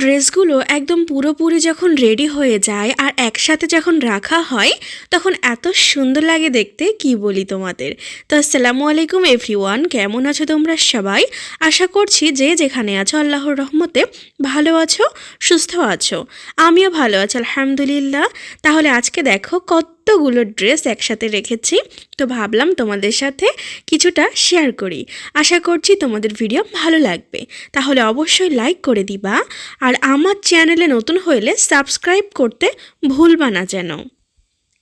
ড্রেসগুলো একদম পুরোপুরি যখন রেডি হয়ে যায় আর একসাথে যখন রাখা হয়, তখন এত সুন্দর লাগে দেখতে, কি বলি তোমাদের? তো আসসালামু আলাইকুম এভরিওয়ান, কেমন আছো তোমরা সবাই? আশা করছি যে যেখানে আছো আল্লাহর রহমতে ভালো আছো, সুস্থ আছো। আমিও ভালো আছি, আলহামদুলিল্লাহ। তাহলে আজকে দেখো কতগুলো ড্রেস একসাথে রেখেছি, তো ভাবলাম তোমাদের সাথে কিছুটা শেয়ার করি। আশা করছি তোমাদের ভিডিও ভালো লাগবে। তাহলে অবশ্যই লাইক করে দিবা, আর আমার চ্যানেলে নতুন হইলে সাবস্ক্রাইব করতে ভুলবা না যেন।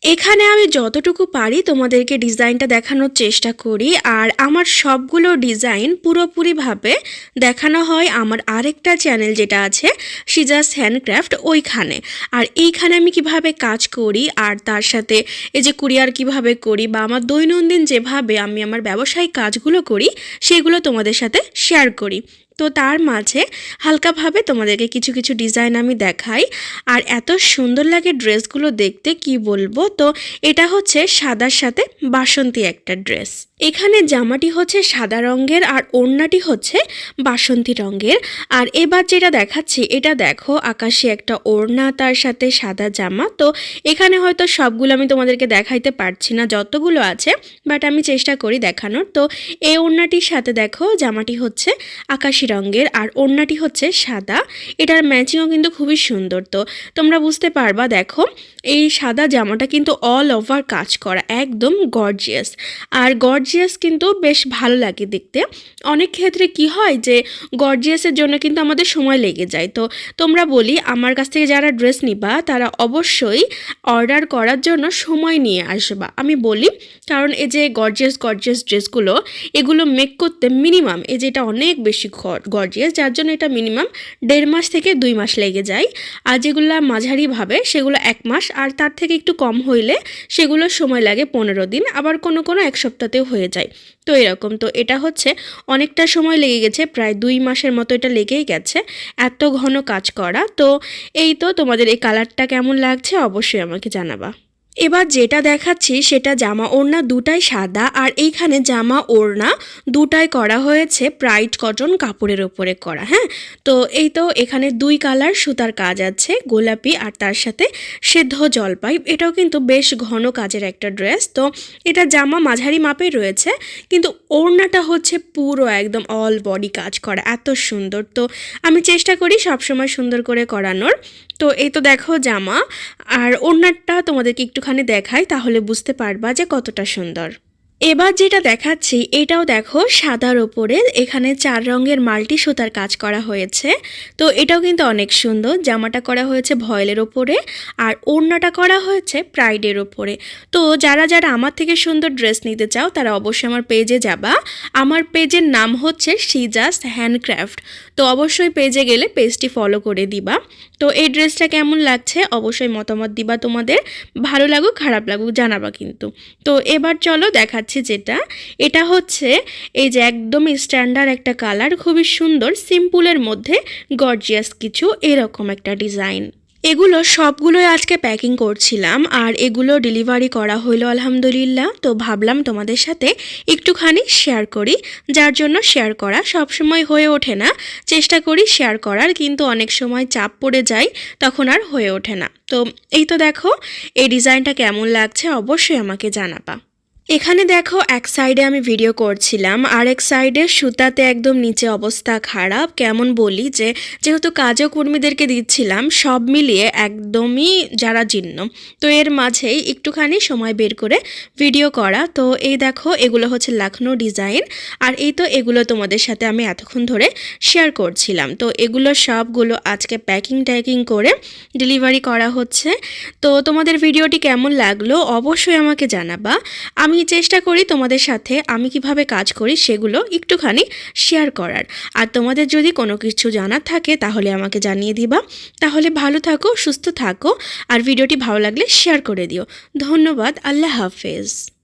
এখানে আমি যতটুকু পারি তোমাদেরকে ডিজাইনটা দেখানোর চেষ্টা করি, আর আমার সবগুলো ডিজাইন পুরোপুরিভাবে দেখানো হয় আমার আরেকটা চ্যানেল যেটা আছে সিজাস হ্যান্ডক্রাফট ওইখানে। আর এইখানে আমি কীভাবে কাজ করি, আর তার সাথে এই যে কুরিয়ার কীভাবে করি, বা আমার দৈনন্দিন যেভাবে আমি আমার ব্যবসায়িক কাজগুলো করি, সেগুলো তোমাদের সাথে শেয়ার করি। তো তার মাঝে হালকাভাবে তোমাদেরকে কিছু কিছু ডিজাইন আমি দেখাই। আর এত সুন্দর লাগে ড্রেসগুলো দেখতে, কি বলব? তো এটা হচ্ছে সাদার সাথে বাসন্তী একটা ড্রেস। এখানে জামাটি হচ্ছে সাদা রঙের আর ওড়নাটি হচ্ছে বাসন্তী রঙের। আর এবার যেটা দেখাচ্ছি, এটা দেখো আকাশে একটা ওড়না, তার সাথে সাদা জামা। তো এখানে হয়তো সবগুলো আমি তোমাদেরকে দেখাইতে পারছি না, যতগুলো আছে বাট আমি চেষ্টা করি দেখানোর। তো এই ওড়নাটির সাথে দেখো, জামাটি হচ্ছে আকাশি রঙের আর ওড়নাটি হচ্ছে সাদা। এটার ম্যাচিংও কিন্তু খুবই সুন্দর। তো তোমরা বুঝতে পারবা, দেখো, এই সাদা জামাটা কিন্তু অল ওভার কাজ করা, একদম গর্জিয়াস আর গর্জিয়াস কিন্তু বেশ ভালো লাগে দেখতে। অনেক ক্ষেত্রে কি হয় যে গর্জিয়াসের জন্য কিন্তু আমাদের সময় লেগে যায়। তো তোমরা বলি, আমার কাছ থেকে যারা ড্রেস নিবা, তারা অবশ্যই অর্ডার করার জন্য সময় নিয়ে আসবা। আমি বলি, কারণ এই যে গর্জিয়াস গর্জিয়াস ড্রেসগুলো এগুলো মেক করতে মিনিমাম এই যে এটা অনেক বেশি গর্জিয়াস, যার জন্য এটা মিনিমাম দেড় মাস থেকে দুই মাস লেগে যায়। আর যেগুলো মাঝারিভাবে সেগুলো এক মাস, আর তার থেকে একটু কম হইলে সেগুলো সময় লাগে পনেরো দিন, আবার কোনো কোনো এক সপ্তাহতেও হয়ে যায়। তো এরকম, তো এটা হচ্ছে অনেকটা সময় লেগে গেছে, প্রায় দুই মাসের মতো এটা লেগেই গেছে, এত ঘন কাজ করা। তো এই তো তোমাদের এই কালারটা কেমন লাগছে, অবশ্যই আমাকে জানাবা। এবার যেটা দেখাচ্ছি সেটা জামা ওড়না দুটাই সাদা আর এইখানে জামা ওড়না দুটাই করা হয়েছে ব্রাইট কটন কাপড়ের ওপরে করা হ্যাঁ? তো এই তো এখানে দুই কালার সুতার কাজ আছে, গোলাপি আর তার সাথে সেদ্ধ জলপাই। এটাও কিন্তু বেশ ঘন কাজের একটা ড্রেস তো এটা জামা মাঝারি মাপের রয়েছে, কিন্তু ওড়নাটা হচ্ছে পুরো একদম অল বডি কাজ করা, এত সুন্দর। তো আমি চেষ্টা করি সবসময় সুন্দর করে করানোর। তো এই তো দেখো জামা, আর ওড়নাটা তোমাদেরকে একটুখানি দেখাই, তাহলে বুঝতে পারবা যে কতটা সুন্দর। এবার যেটা দেখাচ্ছি, এটাও দেখো সাদার ওপরে। এখানে চার রঙের মাল্টি সুতার কাজ করা হয়েছে। তো এটাও কিন্তু অনেক সুন্দর। জামাটা করা হয়েছে ভয়েলের ওপরে আর ওড়নাটা করা হয়েছে প্রাইডের ওপরে। তো যারা যারা আমার থেকে সুন্দর ড্রেস নিতে চাও, তারা অবশ্যই আমার পেজে যাবা। আমার পেজের নাম হচ্ছে সিজাস্ট হ্যান্ডক্রাফট তো অবশ্যই পেজে গেলে পেজটি ফলো করে দিবা। তো এই ড্রেসটা কেমন লাগছে অবশ্যই মতামত দিবা তোমাদের। ভালো লাগুক, খারাপ লাগুক জানাবা কিন্তু। তো এবার চলো দেখাচ্ছি যেটা, এটা হচ্ছে এই যে একদম স্ট্যান্ডার্ড একটা কালার খুবই সুন্দর সিম্পলের মধ্যে গর্জিয়াস কিছু এরকম একটা ডিজাইন এগুলো সবগুলোই আজকে প্যাকিং করছিলাম আর এগুলো ডেলিভারি করা হইল আলহামদুলিল্লাহ। তো ভাবলাম তোমাদের সাথে একটুখানি শেয়ার করি, যার জন্য শেয়ার করা সবসময় হয়ে ওঠে না। চেষ্টা করি শেয়ার করার, কিন্তু অনেক সময় চাপ পড়ে যায়, তখন আর হয়ে ওঠে না। তো এই তো দেখো, এই ডিজাইনটা কেমন লাগছে অবশ্যই আমাকে জানাবা। এখানে দেখো এক সাইডে আমি ভিডিও করছিলাম, আর এক সাইডে সুতাতে একদম নিচে অবস্থা খারাপ। কেমন বলি যে, যেহেতু কাজও কর্মীদেরকে দিচ্ছিলাম, সব মিলিয়ে একদমই যারা জীর্ণ। তো এর মাঝেই একটুখানি সময় বের করে ভিডিও করা। তো এই দেখো, এগুলো হচ্ছে লাখনৌ ডিজাইন আর এই তো এগুলো তোমাদের সাথে আমি এতক্ষণ ধরে শেয়ার করছিলাম। তো এগুলো সবগুলো আজকে প্যাকিং ট্যাকিং করে ডেলিভারি করা হচ্ছে। তো তোমাদের ভিডিওটি কেমন লাগল অবশ্যই আমাকে জানাবা। আমি চেষ্টা করি তোমাদের সাথে আমি কীভাবে কাজ করি সেগুলো একটুখানি শেয়ার করার। আর তোমাদের যদি কোনো কিছু জানার থাকে তাহলে আমাকে জানিয়ে দিবা। তাহলে ভালো থাকো, সুস্থ থাকো, আর ভিডিওটি ভালো লাগলে শেয়ার করে দিও। ধন্যবাদ, আল্লাহ হাফেজ।